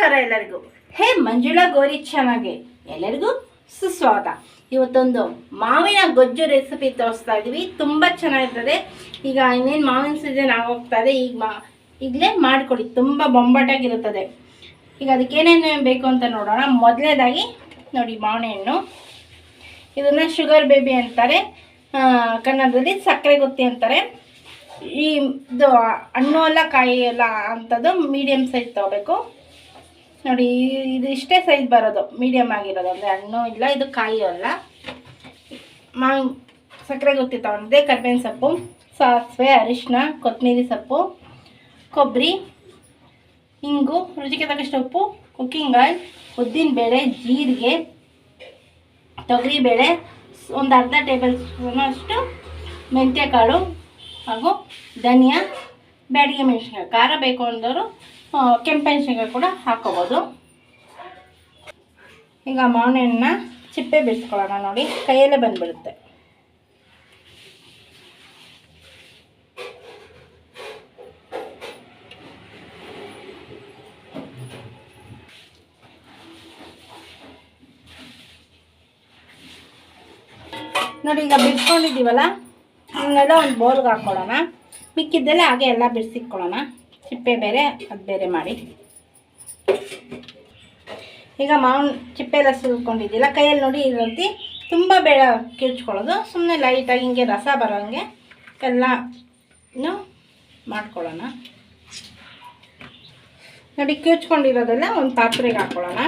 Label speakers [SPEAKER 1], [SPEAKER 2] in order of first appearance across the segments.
[SPEAKER 1] ನಮಸ್ಕಾರ ಎಲ್ಲರಿಗೂ. ಹೇ ಮಂಜುಳಾ ಗೋರಿ ಚೆನ್ನಾಗೆ ಎಲ್ಲರಿಗೂ ಸುಸ್ವಾಗತ. ಇವತ್ತೊಂದು ಮಾವಿನ ಗೊಜ್ಜು ರೆಸಿಪಿ ತೋರಿಸ್ತಾ ಇದ್ದೀವಿ ತುಂಬ ಚೆನ್ನಾಗಿರ್ತದೆ. ಈಗ ಇನ್ನೇನು ಮಾವಿನ ಸೀಸನ್ ಆಗೋಗ್ತಾ ಇದೆ, ಈಗ ಮಾ ಈಗಲೇ ಮಾಡಿಕೊಡಿ. ತುಂಬ ಬೊಂಬಾಟಾಗಿರುತ್ತದೆ. ಈಗ ಅದಕ್ಕೆ ಏನೇನು ಬೇಕು ಅಂತ ನೋಡೋಣ. ಮೊದಲನೇದಾಗಿ ನೋಡಿ ಮಾವಿನ ಹಣ್ಣು ಇದನ್ನು ಶುಗರ್ ಬೇಬಿ ಅಂತಾರೆ. ಕನ್ನಡದಲ್ಲಿ ಸಕ್ಕರೆ ಗೊತ್ತಿ ಅಂತಾರೆ. ಈ ಇದು ಹಣ್ಣು ಎಲ್ಲ ಕಾಯಿ ಎಲ್ಲ ಅಂಥದ್ದು ಮೀಡಿಯಮ್ ಸೈಜ್ ತೊಗೋಬೇಕು. ನೋಡಿ, ಇದು ಇಷ್ಟೇ ಸೈಜ್ ಬರೋದು ಮೀಡಿಯಮ್ ಆಗಿರೋದು. ಅಂದರೆ ಹಣ್ಣು ಇಲ್ಲ, ಇದು ಕಾಯಿ ಅಲ್ಲ. ಮಾವಿನ ಸಕ್ಕರೆ ಗೊತ್ತಿತ್ತು ತೊಗೊಂಡಿದ್ದೆ, ಕರ್ಬೇವಿನ ಸೊಪ್ಪು, ಸಾಸಿವೆ ಅರಿಶಿನ ಕೊತ್ತಂಬರಿ ಸೊಪ್ಪು, ಕೊಬ್ಬರಿ ಹಿಂಗು ರುಚಿಗೆ ತಕ್ಕಷ್ಟು ಉಪ್ಪು ಕುಕ್ಕಿಂಗ್ ಆಯಿಲ್ ಉದ್ದಿನಬೇಳೆ, ಜೀರಿಗೆ ತೊಗರಿಬೇಳೆ ಒಂದು ಅರ್ಧ ಟೇಬಲ್ ಸ್ಪೂನಷ್ಟು ಮೆಂತ್ಯಕಾಳು ಹಾಗೂ ಧನಿಯಾ, ಬ್ಯಾಡಿಗೆ ಮೆಣಸಿನ್ಕಾಯಿ. ಖಾರ ಬೇಕು ಅಂದವರು ಕೆಂಪು ಮೆಣಸಿನ್ಕಾಯಿ ಕೂಡ ಹಾಕೋಬೋದು. ಈಗ ಮಾವಿನ ಹಣ್ಣನ್ನ ಚಿಪ್ಪೆ ಬಿಡಿಸ್ಕೊಳ್ಳೋಣ ನೋಡಿ, ಕೈಯಲ್ಲೇ ಬಂದುಬಿಡುತ್ತೆ. ನೋಡಿ, ಈಗ ಬಿಡ್ಸ್ಕೊಂಡಿದ್ದೀವಲ್ಲ ಇವನ್ನೆಲ್ಲ ಒಂದು ಬೌಲ್ಗೆ ಹಾಕ್ಕೊಳ್ಳೋಣ ಮಿಕ್ಕಿದ್ದೆಲ್ಲ ಹಾಗೆ ಎಲ್ಲ ಬಿಡಿಸಿಟ್ಕೊಳ್ಳೋಣ. ಚಿಪ್ಪೆ ಬೇರೆ ಅದು ಬೇರೆ ಮಾಡಿ. ಈಗ ಮಾವಿನ ಚಿಪ್ಪೆ ಎಲ್ಲ ಸುಲ್ಕೊಂಡಿದ್ದಿಲ್ಲ ಕೈಯಲ್ಲಿ ನೋಡಿ ಈ ರೀತಿ ತುಂಬ ಬೇಳೆ ಕಿರ್ಚ್ಕೊಳ್ಳೋದು. ಸುಮ್ಮನೆ ಲೈಟಾಗಿ ಹಿಂಗೆ ರಸ ಬರೋಂಗೆ ಎಲ್ಲನೂ ಮಾಡ್ಕೊಳ್ಳೋಣ. ನೋಡಿ ಕಿರ್ಚ್ಕೊಂಡಿರೋದೆಲ್ಲ ಒಂದು ಪಾತ್ರೆಗೆ ಹಾಕ್ಕೊಳ್ಳೋಣ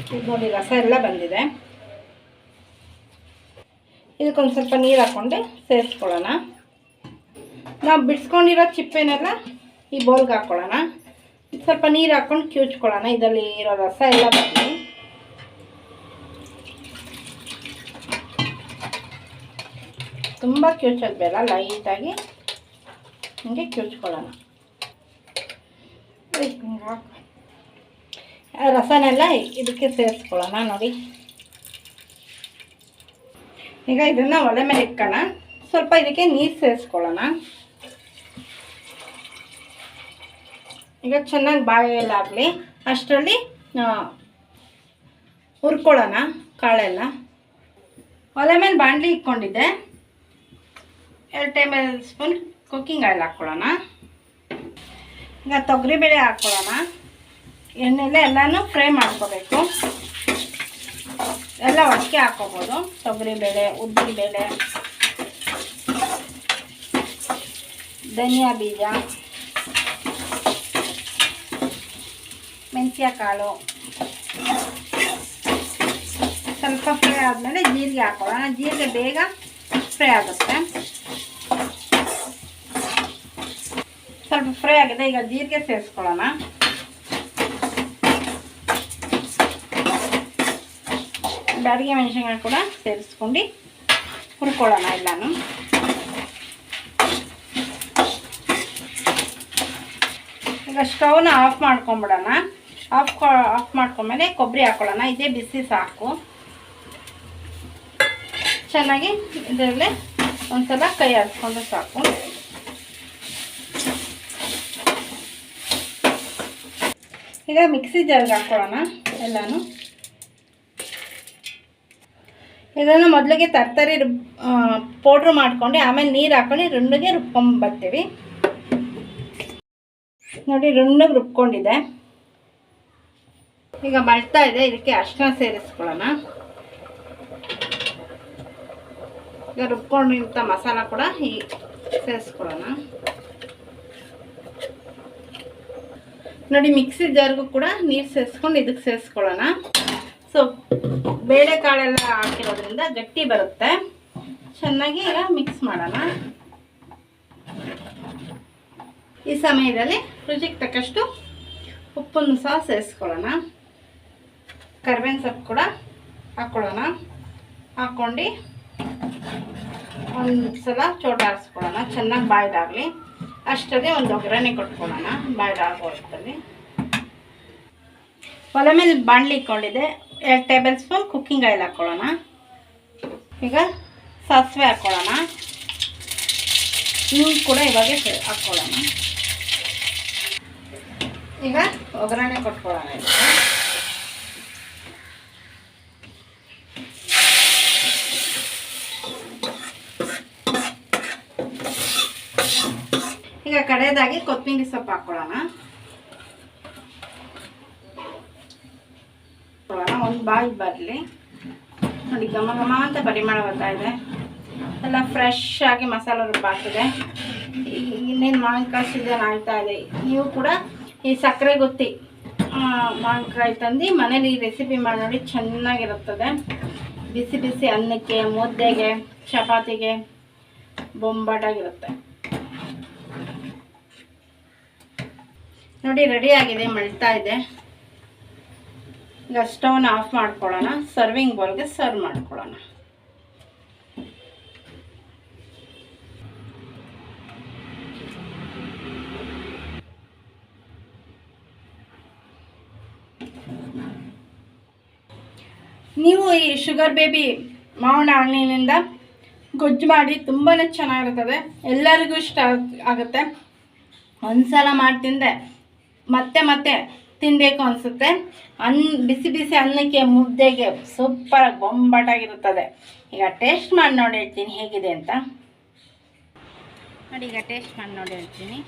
[SPEAKER 1] ಇದು ನೋಡಿ ರಸ ಎಲ್ಲ ಬಂದಿದೆ. ಇದಕ್ಕೊಂದು ಸ್ವಲ್ಪ ನೀರು ಹಾಕ್ಕೊಂಡು ಸೇರಿಸ್ಕೊಳ್ಳೋಣ. ನಾವು ಬಿಡಿಸ್ಕೊಂಡಿರೋ ಚಿಪ್ಪೆನೆಲ್ಲ ಈ ಬೌಲ್ಗೆ ಹಾಕ್ಕೊಳ್ಳೋಣ. ಸ್ವಲ್ಪ ನೀರು ಹಾಕ್ಕೊಂಡು ಕಿವುಚ್ಕೊಳ್ಳೋಣ. ಇದರಲ್ಲಿ ಇರೋ ರಸ ಎಲ್ಲ ಬರಲಿ ತುಂಬ ಕಿವುಚೋದು ಬೇಡ ಲೈಟಾಗಿ ಹಿಂಗೆ ಕಿವುಚ್ಕೊಳ್ಳೋಣ. ರಸನೆಲ್ಲ ಇದಕ್ಕೆ ಸೇರಿಸ್ಕೊಳ್ಳೋಣ ನೋಡಿ. ಈಗ ಇದನ್ನು ಒಲೆ ಮೇಲೆ ಇಟ್ಕೋಣ ಸ್ವಲ್ಪ ಇದಕ್ಕೆ ನೀರು ಸೇರಿಸ್ಕೊಳ್ಳೋಣ. ಈಗ ಚೆನ್ನಾಗಿ ಬಾಯಲ್ಲಾಗಲಿ ಅಷ್ಟರಲ್ಲಿ ಹುರ್ಕೊಳ್ಳೋಣ ಕಾಳೆಲ್ಲ. ಒಲೆ ಮೇಲೆ ಬಾಣಲಿ ಇಟ್ಕೊಂಡಿದ್ದೆ. ಎರಡು ಟೇಬಲ್ ಸ್ಪೂನ್ ಕುಕ್ಕಿಂಗ್ ಆಯಿಲ್ ಹಾಕ್ಕೊಳ್ಳೋಣ. ಈಗ ತೊಗರಿಬೇಳೆ ಹಾಕ್ಕೊಳ್ಳೋಣ. ಎಣ್ಣೆಲೆ ಎಲ್ಲನೂ ಫ್ರೈ ಮಾಡ್ಕೋಬೇಕು. ಎಲ್ಲ ಒಟ್ಟಿಗೆ ಹಾಕ್ಕೋಬೋದು. ತೊಗರಿಬೇಳೆ ಉದ್ದಿನಬೇಳೆ ಧನಿಯಾ ಬೀಜ. ಕಾಳು. ಸ್ವಲ್ಪ ಫ್ರೈ ಆದಮೇಲೆ ಜೀರಿಗೆ ಹಾಕೊಳ್ಳೋಣ ಜೀರಿಗೆ ಬೇಗ ಫ್ರೈ ಆಗುತ್ತೆ. ಸ್ವಲ್ಪ ಫ್ರೈ ಆಗಿದೆ, ಈಗ ಜೀರಿಗೆ ಸೇರಿಸ್ಕೊಳ್ಳೋಣ. ಬ್ಯಾಡಿಗೆ ಮೆಣಸಿನ್ಕಾಯಿ ಕೂಡ ಸೇರಿಸ್ಕೊಂಡು ಹುರ್ಕೊಳ್ಳೋಣ ಎಲ್ಲಾನು. ಈಗ ಸ್ಟವ್ನ ಆಫ್ ಮಾಡ್ಕೊಂಬಿಡೋಣ. ಆಫ್ ಆಫ್ ಮಾಡ್ಕೊಂಡ್ಮೇಲೆ ಕೊಬ್ಬರಿ ಹಾಕ್ಕೊಳ್ಳೋಣ ಇದೇ ಬಿಸಿ ಸಾಕು. ಚೆನ್ನಾಗಿ ಇದರಲ್ಲೇ ಒಂದ್ಸಲ ಕೈ ಹಾಕ್ಕೊಂಡು ಸಾಕು. ಈಗ ಮಿಕ್ಸಿ ಜಾರ್ಗೆ ಹಾಕ್ಕೊಳ್ಳೋಣ ಎಲ್ಲಾನು. ಇದನ್ನು ಮೊದಲಿಗೆ ತರ್ತರಿ ಪೌಡ್ರ್ ಮಾಡ್ಕೊಂಡು ಆಮೇಲೆ ನೀರು ಹಾಕೊಂಡು ರುಂಡಿಗೆ ರುಬ್ಕೊಂಬರ್ತೀವಿ ನೋಡಿ, ರುಂಡಗೆ ರುಬ್ಕೊಂಡಿದೆ ಈಗ ಮಳ್ತಾ ಇದೆ, ಇದಕ್ಕೆ ಅರ್ಶಿನ ಸೇರಿಸ್ಕೊಳ್ಳೋಣ. ಈಗ ರುಬ್ಕೊಂಡಿಂಥ ಮಸಾಲ ಕೂಡ ಈ ಸೇರಿಸ್ಕೊಳ್ಳೋಣ. ನೋಡಿ, ಮಿಕ್ಸಿ ಜಾರ್ಗೂ ಕೂಡ ನೀರು ಸೇರಿಸ್ಕೊಂಡು ಇದಕ್ಕೆ ಸೇರಿಸ್ಕೊಳ್ಳೋಣ. ಸೊ ಬೇಳೆಕಾಳೆಲ್ಲ ಹಾಕಿರೋದ್ರಿಂದ ಗಟ್ಟಿ ಬರುತ್ತೆ. ಚೆನ್ನಾಗಿ ಈಗ ಮಿಕ್ಸ್ ಮಾಡೋಣ. ಈ ಸಮಯದಲ್ಲಿ ರುಚಿಗೆ ತಕ್ಕಷ್ಟು ಉಪ್ಪನ್ನು ಸಹ ಸೇರಿಸ್ಕೊಳ್ಳೋಣ. ಕರ್ಬೇವಿನ ಸೊಪ್ಪು ಕೂಡ ಹಾಕ್ಕೊಳ್ಳೋಣ. ಹಾಕ್ಕೊಂಡು ಒಂದು ಸಲ ಚೋಟಾಡಿಸ್ಕೊಳ್ಳೋಣ ಚೆನ್ನಾಗಿ ಬಾಯ್ದಾಗಲಿ. ಅಷ್ಟರಲ್ಲಿ ಒಂದು ಒಗ್ಗರಣೆ ಕೊಟ್ಕೊಳ್ಳೋಣ. ಬಾಯ್ದಾಗೋ ಹೊತ್ತಲ್ಲಿ. ಒಲೆ ಮೇಲೆ ಬಾಣಲಿ ಇಟ್ಕೊಂಡಿದ್ದೆ. ಎರಡು ಟೇಬಲ್ ಸ್ಪೂನ್ ಕುಕ್ಕಿಂಗ್ ಆಯಿಲ್ ಹಾಕ್ಕೊಳ್ಳೋಣ. ಈಗ ಸಾಸಿವೆ ಹಾಕ್ಕೊಳ್ಳೋಣ. ನೀವು ಕೂಡ ಇವಾಗ ಹಾಕ್ಕೊಳ್ಳೋಣ. ಈಗ ಒಗ್ಗರಣೆ ಕೊಟ್ಕೊಳ್ಳೋಣ ಇದಕ್ಕೆ. ಈಗ ಕಡೆಯದಾಗಿ ಕೊತ್ತಂಬರಿ ಸೊಪ್ಪು ಹಾಕ್ಕೊಳ್ಳೋಣ. ಒಂದು ಬಾಯಿ ಬರಲಿ. ನೋಡಿ, ಘಮ ಘಮ ಅಂತ ಪರಿಮಳ ಬರ್ತಾ ಇದೆ. ಎಲ್ಲ ಫ್ರೆಶ್ ಆಗಿ ಮಸಾಲೆ ರುಬ್ಬಾಕಿದೆ ಇನ್ನೇನು ಮಾವಿನಕಾಯಿ ಸೀಸನ್ ಆಗ್ತಾ ಇದೆ. ನೀವು ಕೂಡ ಈ ಸಕ್ಕರೆ ಗೊತ್ತಿ ಮಾವಿನಕಾಯಿ ತಂದು ಮನೇಲಿ ಈ ರೆಸಿಪಿ ಮಾಡಿ ನೋಡಿ ಚೆನ್ನಾಗಿರುತ್ತದೆ. ಬಿಸಿ ಬಿಸಿ ಅನ್ನಕ್ಕೆ, ಮುದ್ದೆಗೆ, ಚಪಾತಿಗೆ, ಬೊಂಬಾಟಾಗಿರುತ್ತೆ. ನೋಡಿ ರೆಡಿ ಆಗಿದೆ ಮಳ್ತಾ ಇದೆ. ಈಗ ಸ್ಟವ್ನ ಆಫ್ ಮಾಡ್ಕೊಳ್ಳೋಣ. ಸರ್ವಿಂಗ್ ಬೌಲ್ಗೆ ಸರ್ವ್ ಮಾಡ್ಕೊಳ್ಳೋಣ. ನೀವು ಈ ಶುಗರ್ ಬೇಬಿ ಮಾವಿನ ಹಣ್ಣಿನಿಂದ ಗೊಜ್ಜು ಮಾಡಿ ತುಂಬಾ ಚೆನ್ನಾಗಿರ್ತದೆ. ಎಲ್ಲರಿಗೂ ಇಷ್ಟ ಆಗ್- ಆಗುತ್ತೆ. ಒಂದ್ಸಲ ಮಾಡಿ ತಿಂದೆ ಮತ್ತೆ ಮತ್ತೆ ತಿನ್ನಬೇಕು ಅನಿಸುತ್ತೆ. ಅನ್, ಬಿಸಿ ಬಿಸಿ ಅನ್ನಕ್ಕೆ ಮುದ್ದೆಗೆ ಸೂಪರ್ ಬೊಂಬಾಟಾಗಿರುತ್ತದೆ. ಈಗ ಟೇಸ್ಟ್ ಮಾಡಿ ನೋಡಿ ಹೇಳ್ತೀನಿ ಹೇಗಿದೆ ಅಂತ. ನೋಡಿ, ಈಗ ಟೇಸ್ಟ್ ಮಾಡಿ ನೋಡಿ ಹೇಳ್ತೀನಿ.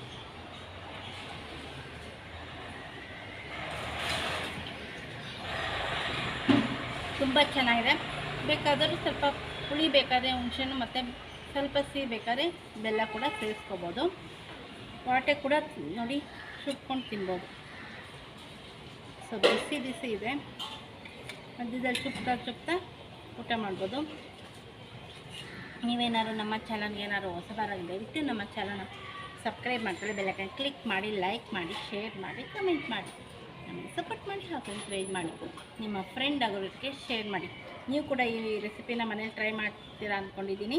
[SPEAKER 1] ತುಂಬ ಚೆನ್ನಾಗಿದೆ. ಬೇಕಾದರೂ ಸ್ವಲ್ಪ ಹುಳಿ ಬೇಕಾದರೆ ಹುಣಸೆಹಣ್ಣು ಮತ್ತು ಸ್ವಲ್ಪ ಸಿಹಿ ಬೇಕಾದರೆ ಬೆಲ್ಲ ಕೂಡ ಸೇರಿಸ್ಕೋಬೋದು. ವಾಟೆ ಕೂಡ ನೋಡಿ. ಸುಟ್ಕೊಂಡು ತಿನ್ಬೋದು. ಸೊ ಬಿಸಿ ಬಿಸಿ ಇದೆ. ಮಧ್ಯದಲ್ಲಿ ಚುಪ್ತಾ ಚುಪ್ತಾ ಊಟ ಮಾಡ್ಬೋದು. ನೀವೇನಾದ್ರು ನಮ್ಮ ಚಾನಲ್ಗೆ ಏನಾದ್ರು ಹೊಸಬರಾಗಿ ದಯವಿಟ್ಟು ನಮ್ಮ ಚಾನಲ್ನ ಸಬ್ಸ್ಕ್ರೈಬ್ ಮಾಡ್ಕೊಳ್ಳಿ ಬೆಲ್ಲೈಕನ್ ಕ್ಲಿಕ್ ಮಾಡಿ ಲೈಕ್ ಮಾಡಿ ಶೇರ್ ಮಾಡಿ ಕಮೆಂಟ್ ಮಾಡಿ. ನಮಗೆ ಸಪೋರ್ಟ್ ಮಾಡಿ, ಹಾಗೂ ಎಂಕರೇಜ್ ಮಾಡಿ ನಿಮ್ಮ ಫ್ರೆಂಡ್ ಆಗೋದಕ್ಕೆ ಶೇರ್ ಮಾಡಿ. ನೀವು ಕೂಡ ಈ ರೆಸಿಪಿನ ಮನೇಲಿ ಟ್ರೈ ಮಾಡ್ತೀರಾ ಅಂದ್ಕೊಂಡಿದ್ದೀನಿ